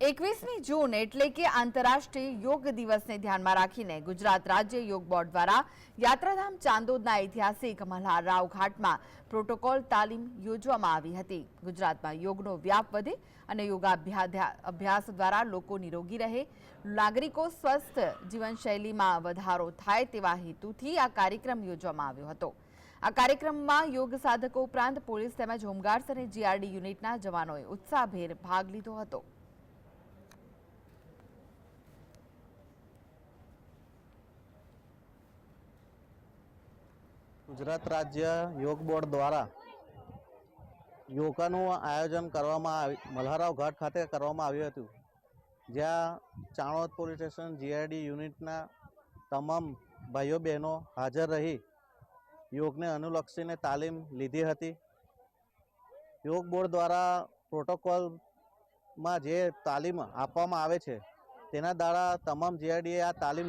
એકવીસમી જૂન એટલે કે આંતરરાષ્ટ્રીય યોગ દિવસને ધ્યાનમાં રાખીને ગુજરાત રાજ્ય યોગ બોર્ડ દ્વારા યાત્રાધામ ચાંદોદના ઐતિહાસિક મલ્હારરાવ ઘાટમાં પ્રોટોકોલ તાલીમ યોજવામાં આવી હતી. ગુજરાતમાં યોગનો વ્યાપ વધે અને અભ્યાસ દ્વારા લોકો નિરોગી રહે. નાગરિકો સ્વસ્થ જીવનશૈલીમાં વધારો થાય તેવા હેતુથી આ કાર્યક્રમ યોજવામાં આવ્યો હતો. આ કાર્યક્રમમાં યોગ સાધકો ઉપરાંત પોલીસ તેમજ હોમગાર્ડ્સ અને જીઆરડી યુનિટના જવાનોએ ઉત્સાહભેર ભાગ લીધો હતો. ગુજરાત રાજ્ય યોગ બોર્ડ દ્વારા યોગાનું આયોજન કરવામાં મલ્હારાવ ઘાટ ખાતે કરવામાં આવ્યું હતું. જ્યાં ચાણોદ પોલીસ સ્ટેશન જીઆઈડી યુનિટના તમામ ભાઈઓ બહેનો હાજર રહી યોગને અનુલક્ષીને તાલીમ લીધી હતી. યોગ બોર્ડ દ્વારા પ્રોટોકોલમાં જે તાલીમ આપવામાં આવે છે, તેના દ્વારા તમામ જીઆઈડીએ આ તાલીમ